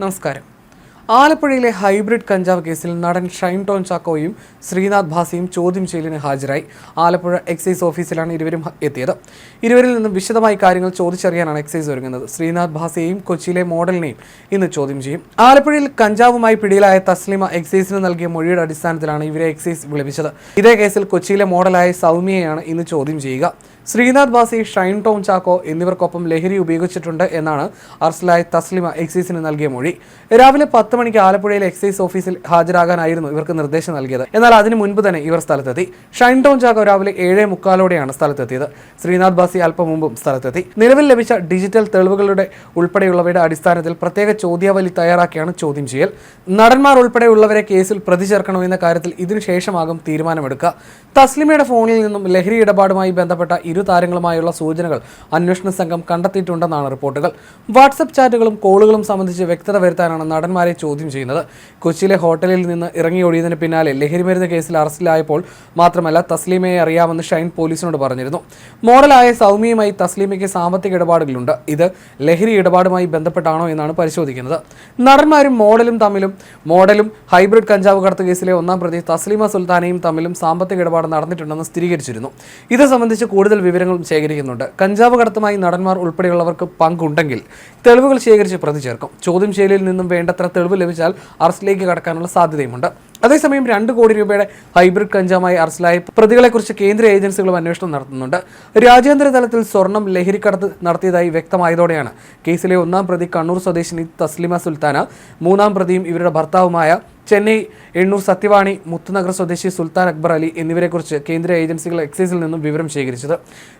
നമസ്കാരം. ആലപ്പുഴയിലെ ഹൈബ്രിഡ് കഞ്ചാവ് കേസിൽ നടൻ ഷൈൻ ടോൺ ചാക്കോയും ശ്രീനാഥ് ഭാസിയും ചോദ്യം ചെയ്യലിന് ഹാജരായി. ആലപ്പുഴ എക്സൈസ് ഓഫീസിലാണ് ഇരുവരും എത്തിയത്. ഇരുവരിൽ നിന്നും വിശദമായി കാര്യങ്ങൾ ചോദിച്ചറിയാനാണ് എക്സൈസ് ഒരുങ്ങുന്നത്. ശ്രീനാഥ് ഭാസിയെയും കൊച്ചിയിലെ മോഡലിനെയും ഇന്ന് ചോദ്യം ചെയ്യും. ആലപ്പുഴയിൽ കഞ്ചാവുമായി പിടിയിലായ തസ്ലിമ എക്സൈസിന് നൽകിയ മൊഴിയുടെ അടിസ്ഥാനത്തിലാണ് ഇവരെ എക്സൈസ് വിളിപ്പിച്ചത്. ഇതേ കേസിൽ കൊച്ചിയിലെ മോഡലായ സൗമ്യയാണ് ഇന്ന് ചോദ്യം ചെയ്യുക. ശ്രീനാഥ് ബാസി ഷൈൻ ടോം ചാക്കോ എന്നിവർക്കൊപ്പം ലഹരി ഉപയോഗിച്ചിട്ടുണ്ട് എന്നാണ് അർസലായ് തസ്ലിമ എക്സൈസിന് നൽകിയ മൊഴി. രാവിലെ പത്ത് മണിക്ക് ആലപ്പുഴയിലെ എക്സൈസ് ഓഫീസിൽ ഹാജരാകാനായിരുന്നു ഇവർക്ക് നിർദ്ദേശം നൽകിയത്. എന്നാൽ അതിനു മുൻപ് തന്നെ ഇവർ സ്ഥലത്തെത്തി. ഷൈൻ ടോം ചാക്കോ രാവിലെ ഏഴേ മുക്കാലോടെയാണ് സ്ഥലത്തെത്തിയത്. ശ്രീനാഥ് ബാസി അല്പം മുമ്പും സ്ഥലത്തെത്തി. നിലവിൽ ലഭിച്ച ഡിജിറ്റൽ തെളിവുകളുടെ ഉൾപ്പെടെയുള്ളവയുടെ അടിസ്ഥാനത്തിൽ പ്രത്യേക ചോദ്യാവലി തയ്യാറാക്കിയാണ് ചോദ്യം ചെയ്യൽ. നടന്മാർ ഉൾപ്പെടെയുള്ളവരെ കേസിൽ പ്രതി ചേർക്കണമെന്ന കാര്യത്തിൽ ഇതിനുശേഷമാകും തീരുമാനമെടുക്കുക. തസ്ലിമയുടെ ഫോണിൽ നിന്നും ലഹരി ഇടപാടുമായി ബന്ധപ്പെട്ട ഇരു താരങ്ങളുമായുള്ള സൂചനകൾ അന്വേഷണ സംഘം കണ്ടെത്തിയിട്ടുണ്ടെന്നാണ് റിപ്പോർട്ടുകൾ. വാട്സപ്പ് ചാറ്റുകളും കോളുകളും സംബന്ധിച്ച് വ്യക്തത വരുത്താനാണ് നടന്മാരെ ചോദ്യം ചെയ്യുന്നത്. കൊച്ചിയിലെ ഹോട്ടലിൽ നിന്ന് ഇറങ്ങിയൊഴിയതിന് പിന്നാലെ ലഹരിമരുന്ന് കേസിൽ അറസ്റ്റിലായപ്പോൾ മാത്രമല്ല തസ്ലീമയെ അറിയാമെന്ന് ഷൈൻ പോലീസിനോട് പറഞ്ഞിരുന്നു. മോഡലായ സൗമ്യയുമായി തസ്ലീമയ്ക്ക് സാമ്പത്തിക ഇടപാടുകളുണ്ട്. ഇത് ലഹരി ഇടപാടുമായി ബന്ധപ്പെട്ടാണോ എന്നാണ് പരിശോധിക്കുന്നത്. നടന്മാരും മോഡലും തമ്മിലും മോഡലും ഹൈബ്രിഡ് കഞ്ചാവ് കടത്ത് കേസിലെ ഒന്നാം പ്രതി തസ്ലീമ സുൽത്താനയും തമ്മിലും സാമ്പത്തിക ഇടപാട് നടന്നിട്ടുണ്ടെന്ന് സ്ഥിരീകരിച്ചിരുന്നു. ഇത് സംബന്ധിച്ച് കൂടുതൽ വിവരങ്ങളും ശേഖരിക്കുന്നുണ്ട്. കഞ്ചാവ് കടത്തുമായി നടന്മാർ ഉൾപ്പെടെയുള്ളവർക്ക് പങ്കുണ്ടെങ്കിൽ തെളിവുകൾ ശേഖരിച്ച് പ്രതി ചേർക്കും. ചോദ്യം ചെയ്യലിൽ നിന്നും വേണ്ടത്ര തെളിവ് ലഭിച്ചാൽ അറസ്റ്റിലേക്ക് കടക്കാനുള്ള സാധ്യതയുമുണ്ട്. അതേസമയം രണ്ട് കോടി രൂപയുടെ ഹൈബ്രിഡ് കഞ്ചാമായി അറസ്റ്റിലായ പ്രതികളെക്കുറിച്ച് കേന്ദ്ര ഏജൻസികളും അന്വേഷണം നടത്തുന്നുണ്ട്. രാജ്യാന്തര തലത്തിൽ സ്വർണം ലഹരിക്കടത്ത് നടത്തിയതായി വ്യക്തമായതോടെയാണ് കേസിലെ ഒന്നാം പ്രതി കണ്ണൂർ സ്വദേശിനി തസ്ലിമ സുൽത്താന മൂന്നാം പ്രതിയും ഇവരുടെ ഭർത്താവുമായ ചെന്നൈ എണ്ണൂർ സത്യവാണി മുത്തുനഗർ സ്വദേശി സുൽത്താൻ അക്ബർ അലി എന്നിവരെക്കുറിച്ച് കേന്ദ്ര ഏജൻസികൾ എക്സൈസിൽ നിന്നും വിവരം ശേഖരിച്ചത്.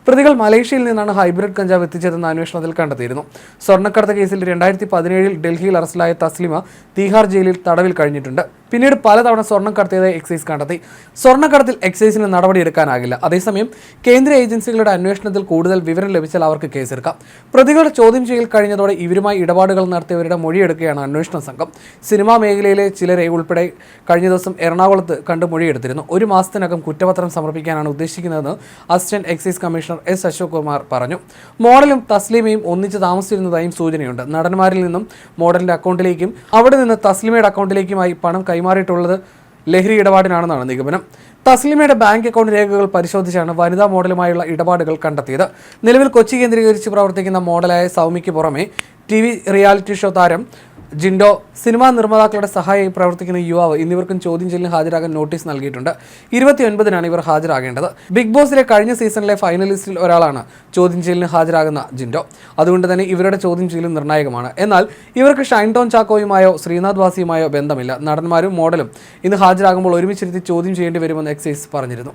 പ്രതികൾ മലേഷ്യയിൽ നിന്നാണ് ഹൈബ്രിഡ് കഞ്ചാവ് എത്തിച്ചതെന്ന് അന്വേഷണത്തിൽ കണ്ടെത്തിയിരുന്നു. സ്വർണക്കടത്ത് കേസിൽ രണ്ടായിരത്തി പതിനേഴിൽ ഡൽഹിയിൽ അറസ്റ്റിലായ തസ്ലിമ തീഹാർ ജയിലിൽ തടവിൽ കഴിഞ്ഞിട്ടുണ്ട്. പിന്നീട് പലതവണ സ്വർണം കടത്തിയതായി എക്സൈസ് കണ്ടെത്തി. സ്വർണക്കടത്തിൽ എക്സൈസിന് നടപടിയെടുക്കാനാകില്ല. അതേസമയം കേന്ദ്ര ഏജൻസികളുടെ അന്വേഷണത്തിൽ കൂടുതൽ വിവരം ലഭിച്ചാൽ അവർക്ക് കേസെടുക്കാം. പ്രതികളുടെ ചോദ്യം ചെയ്യൽ കഴിഞ്ഞതോടെ ഇവരുമായി ഇടപാടുകൾ നടത്തിയവരുടെ മൊഴിയെടുക്കുകയാണ് അന്വേഷണ സംഘം. സിനിമാ മേഖലയിലെ ചിലരെ ഉൾപ്പെടെ കഴിഞ്ഞ ദിവസം എറണാകുളത്ത് കണ്ട് മൊഴിയെടുത്തിരുന്നു. ഒരു മാസത്തിനകം കുറ്റപത്രം സമർപ്പിക്കാനാണ് ഉദ്ദേശിക്കുന്നതെന്ന് assistant excise commissioner S Ashok Kumar പറഞ്ഞു. മോഡലും തസ്ലീമയും ഒന്നിച്ച് താമസിച്ചിരുന്നതായും സൂചനയുണ്ട്. നടന്മാരിൽ നിന്നും മോഡലിന്റെ അക്കൗണ്ടിലേക്കും അവിടെ നിന്ന് തസ്ലിമയുടെ അക്കൗണ്ടിലേക്കുമായി പണം കൈമാറിയിട്ടുള്ളത് ലഹരി ഇടപാടിനാണെന്നാണ് നിഗമനം. തസ്ലിമയുടെ ബാങ്ക് അക്കൗണ്ട് രേഖകൾ പരിശോധിച്ചാണ് വനിതാ മോഡലുമായുള്ള ഇടപാടുകൾ കണ്ടെത്തിയത്. നിലവിൽ കൊച്ചി കേന്ദ്രീകരിച്ച് പ്രവർത്തിക്കുന്ന മോഡലായ സൗമിക്ക് പുറമെ ടി വി റിയാലിറ്റി ഷോ താരം ജിൻഡോ സിനിമാ നിർമ്മാതാക്കളുടെ സഹായി പ്രവർത്തിക്കുന്ന യുവാവ് എന്നിവർക്കും ചോദ്യം ചെയ്യലിന് ഹാജരാകാൻ നോട്ടീസ് നൽകിയിട്ടുണ്ട്. ഇരുപത്തിയൊൻപതിനാണ് ഇവർ ഹാജരാകേണ്ടത്. ബിഗ് ബോസിലെ കഴിഞ്ഞ സീസണിലെ ഫൈനലിസ്റ്റിൽ ഒരാളാണ് ചോദ്യം ചെയ്യലിന് ഹാജരാകുന്ന ജിൻഡോ. അതുകൊണ്ട് തന്നെ ഇവരുടെ ചോദ്യം ചെയ്യലും നിർണായകമാണ്. എന്നാൽ ഇവർക്ക് ഷൈൻ ടോൺ ചാക്കോയുമായോ ശ്രീനാഥ് വാസിയുമായോ ബന്ധമില്ല. നടന്മാരും മോഡലും ഇന്ന് ഹാജരാകുമ്പോൾ ഒരുമിച്ചിരുത്തി ചോദ്യം ചെയ്യേണ്ടി വരുമെന്ന് എക്സൈസ് പറഞ്ഞിരുന്നു.